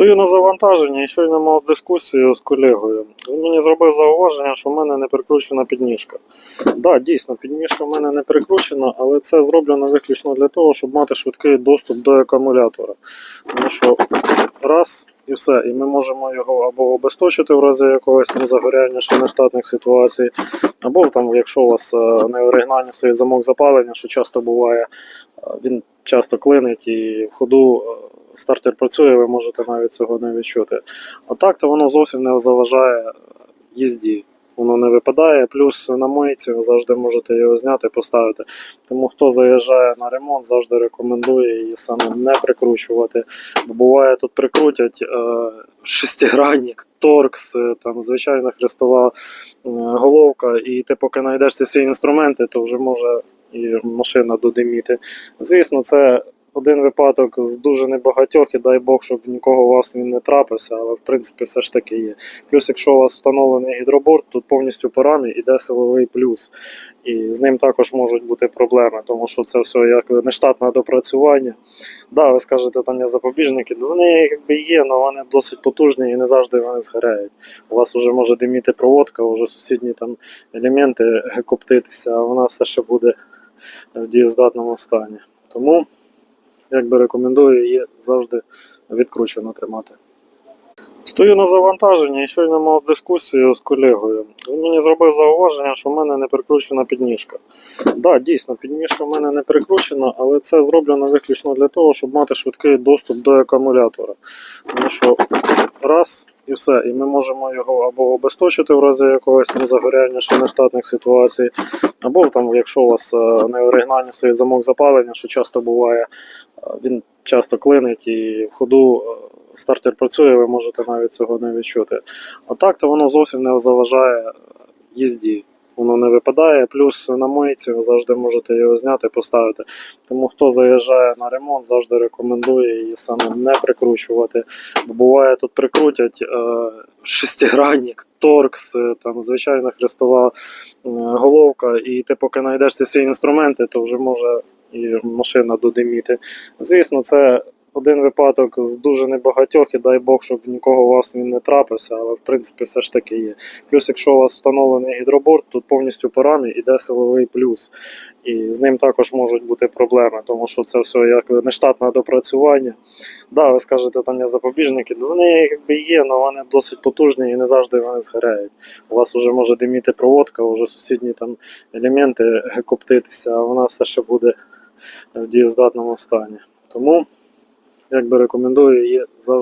Стою на завантаженні і щойно мав дискусію з колегою. Він мені зробив зауваження, що в мене не прикручена підніжка. Так, да, дійсно, підніжка в мене не прикручена, але це зроблено виключно для того, щоб мати швидкий доступ до акумулятора. Тому що раз і все, і ми можемо його або обесточити в разі якогось там загоряння чи нештатних ситуацій, або там, якщо у вас е, неоригінальний стоїть замок запалення, що часто буває, е, він часто клинить і в ходу е, стартер працює, ви можете навіть цього не відчути. А так то воно зовсім не заважає їзді. Воно не випадає, плюс на мийці ви завжди можете його зняти, поставити. Тому хто заїжджає на ремонт, завжди рекомендує її саме не прикручувати. Бо буває тут прикрутять е, шестигранник, торкс, е, там звичайна хрестова е, головка, і ти поки знайдеш ці всі інструменти, то вже може і машина додиміти. Звісно, це один випадок з дуже небагатьох, і дай Бог, щоб нікого у вас він не трапився, але в принципі все ж таки є. Плюс, якщо у вас встановлений гідроборд, тут повністю по рамі йде силовий плюс. І з ним також можуть бути проблеми, тому що це все як нештатне допрацювання. Да, ви скажете, там є запобіжники, ну, вони якби є, але вони досить потужні і не завжди вони згоряють. У вас вже може диміти проводка, вже сусідні там елементи коптитися, а вона все ще буде в дієздатному стані. Тому якби рекомендую її завжди відкручено тримати. Стою на завантаженні і щойно мав дискусію з колегою. Він мені зробив зауваження, що в мене не прикручена підніжка. Так, да, дійсно, підніжка в мене не прикручена, але це зроблено виключно для того, щоб мати швидкий доступ до акумулятора. Тому що раз і все, і ми можемо його або обесточити в разі якогось там загоряння чи нештатних ситуацій, або там, якщо у вас е, неоригінальний стоїть замок запалення, що часто буває, е, він часто клинить і в ходу е, стартер працює, ви можете навіть цього не відчути. А так то воно зовсім не заважає їзді. Воно не випадає, плюс на мийці ви завжди можете його зняти, поставити. Тому хто заїжджає на ремонт, завжди рекомендує її саме не прикручувати. Бо буває тут прикрутять е, шестигранник, торкс, е, там звичайна хрестова е, головка, і ти поки знайдеш ці всі інструменти, то вже може і машина додиміти. Звісно, це один випадок з дуже небагатьох, і дай Бог, щоб нікого у вас він не трапився, але в принципі все ж таки є. Плюс, якщо у вас встановлений гідроборд, тут повністю по рамі йде силовий плюс. І з ним також можуть бути проблеми, тому що це все як нештатне допрацювання. Да, ви скажете, там є запобіжники, ну, вони якби є, але вони досить потужні і не завжди вони згоряють. У вас вже може диміти проводка, вже сусідні там елементи коптитися, а вона все ще буде в дієздатному стані. Тому якби рекомендую її завжди.